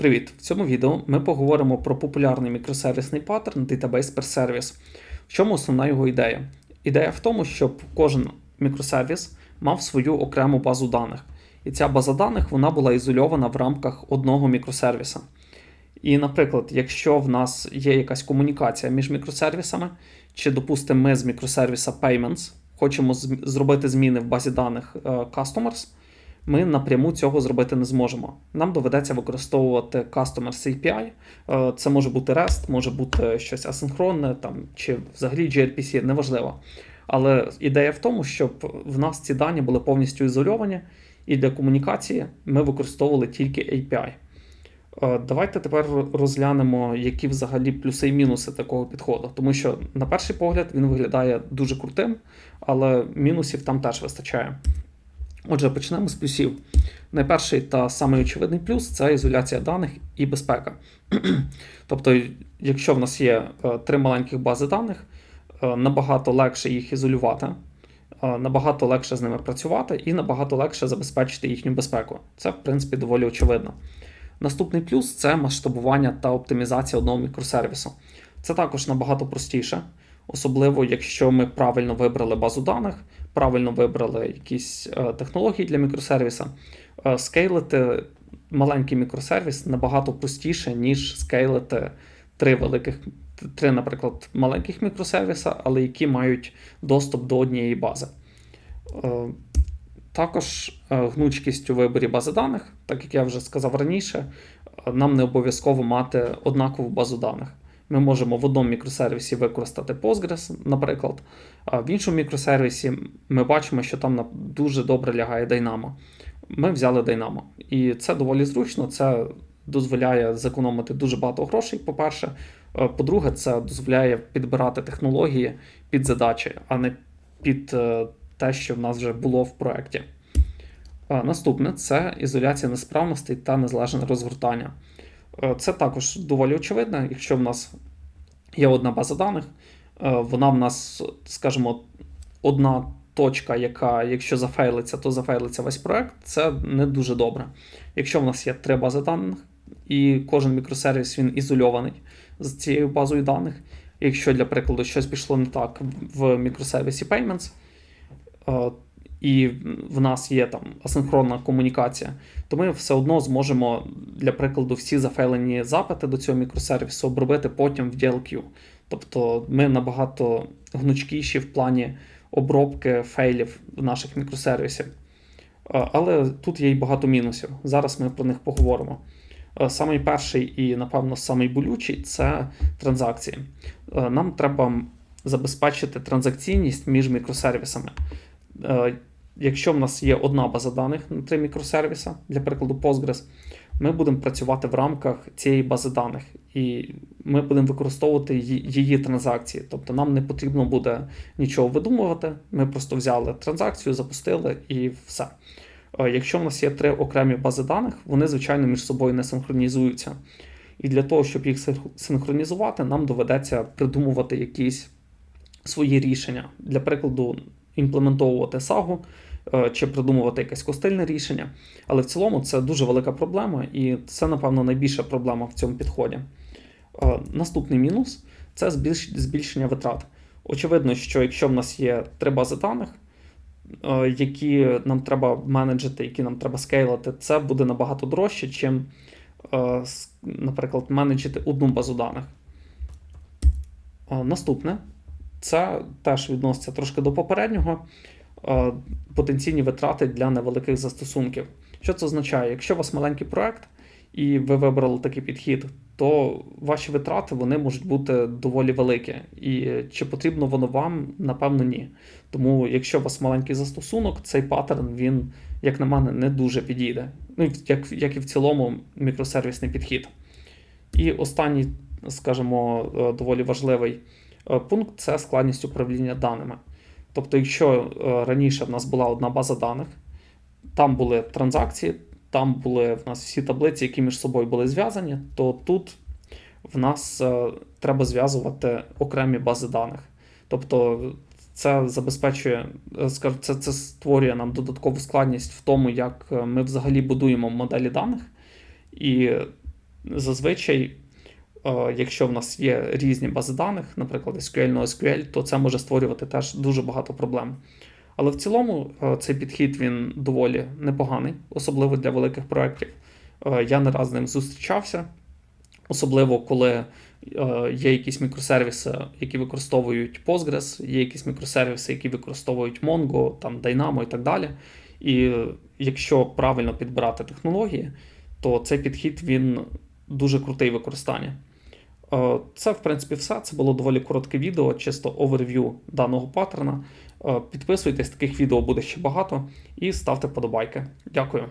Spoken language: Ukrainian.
Привіт! В цьому відео ми поговоримо про популярний мікросервісний паттерн Database per Service. В чому основна його ідея? Ідея в тому, щоб кожен мікросервіс мав свою окрему базу даних. І ця база даних вона була ізольована в рамках одного мікросервіса. І, наприклад, якщо в нас є якась комунікація між мікросервісами, чи, допустимо, ми з мікросервіса Payments хочемо зробити зміни в базі даних е, Customers, ми напряму цього зробити не зможемо. Нам доведеться використовувати Customers API. Е, Це може бути REST, може бути щось асинхронне там, чи взагалі gRPC, неважливо. Але ідея в тому, щоб в нас ці дані були повністю ізольовані, і для комунікації ми використовували тільки API. Е, Давайте тепер розглянемо, які взагалі плюси і мінуси такого підходу. Тому що, на перший погляд, він виглядає дуже крутим, але мінусів там теж вистачає. Отже, почнемо з плюсів. Найперший та самий очевидний плюс це ізоляція даних і безпека. тобто, якщо в нас є е, три маленьких бази даних, е, набагато легше їх ізолювати, е, набагато легше з ними працювати і набагато легше забезпечити їхню безпеку. Це, в принципі, доволі очевидно. Наступний плюс це масштабування та оптимізація одного мікросервісу. Це також набагато простіше, особливо якщо ми правильно вибрали базу даних, правильно вибрали якісь е, технології для мікросервіса. Е, скейлити маленький мікросервіс набагато простіше, ніж скейлити три великих, три, наприклад, маленьких мікросервіса, але які мають доступ до однієї бази. Е, також гнучкість у виборі бази даних, так як я вже сказав раніше, нам не обов'язково мати однакову базу даних. Ми можемо в одному мікросервісі використати Postgres, наприклад, а в іншому мікросервісі ми бачимо, що там дуже добре лягає Dynamo. Ми взяли Dynamo. І це доволі зручно, це дозволяє зекономити дуже багато грошей, по-перше. По-друге, це дозволяє підбирати технології під задачі, а не під е, те, що в нас вже було в проєкті. Наступне це ізоляція несправностей та незалежне розгортання. Е, Це також доволі очевидно, якщо в нас є одна база даних, е, вона в нас, скажімо, одна точка, яка, якщо зафейлиться, то зафейлиться весь проект, це не дуже добре. Якщо в нас є три бази даних, і кожен мікросервіс він ізольований з цією базою даних. Якщо, для прикладу, щось пішло не так в мікросервісі Payments, е, і в нас є там асинхронна комунікація, то ми все одно зможемо, для прикладу, всі зафейлені запити до цього мікросервісу обробити потім в DLQ. Тобто ми набагато гнучкіші в плані обробки фейлів в наших мікросервісів. Але тут є й багато мінусів. Зараз ми про них поговоримо. Самий перший і, напевно, самий болючий це транзакції. Нам треба забезпечити транзакційність між мікросервісами. Якщо в нас є одна база даних на три мікросервіса, для прикладу Postgres, ми будемо працювати в рамках цієї бази даних, і ми будемо використовувати її транзакції. Тобто нам не потрібно буде нічого видумувати. Ми просто взяли транзакцію, запустили і все. Якщо в нас є три окремі бази даних, вони, звичайно, між собою не синхронізуються. І для того, щоб їх синхронізувати, нам доведеться придумувати якісь свої рішення. Для прикладу, імплементовувати SAGу е, чи придумувати якесь костильне рішення. Але в цілому це дуже велика проблема, і це, напевно, найбільша проблема в цьому підході. Е, Наступний мінус це збільшення витрат. Очевидно, що якщо в нас є три бази даних, е, які нам треба менеджити, які нам треба скейлити, це буде набагато дорожче, чим, наприклад, менеджити одну базу даних. Наступне це теж відноситься трошки до попереднього. е, Потенційні витрати для невеликих застосунків. Що це означає? Якщо у вас маленький проект і ви вибрали такий підхід, то ваші витрати вони можуть бути доволі великі. І чи потрібно воно вам? Напевно, ні. Тому, якщо у вас маленький застосунок, цей паттерн він, як на мене, не дуже підійде. Ну, як, як і в цілому мікросервісний підхід. І останній, скажімо, е, доволі важливий пункт це складність управління даними. Тобто, якщо е, раніше в нас була одна база даних, там були транзакції, там були в нас всі таблиці, які між собою були зв'язані, то тут в нас е, треба зв'язувати окремі бази даних. Тобто це забезпечує, е, це, це створює нам додаткову складність в тому, як е, ми взагалі будуємо моделі даних. І зазвичай, е, якщо в нас є різні бази даних, наприклад, SQL на SQL, то це може створювати теж дуже багато проблем. Але в цілому е, цей підхід він доволі непоганий, особливо для великих проєктів. Е, Я не раз з ним зустрічався, особливо коли е, є якісь мікросервіси, які використовують Postgres, є якісь мікросервіси, які використовують Mongo, там Dynamo і так далі. І е, якщо правильно підбирати технології, то цей підхід він дуже крутий використання. Е, Це, в принципі, все. Це було доволі коротке відео, чисто оверв'ю даного паттерна. Е, Підписуйтесь, таких відео буде ще багато, і ставте подобайки. Дякую.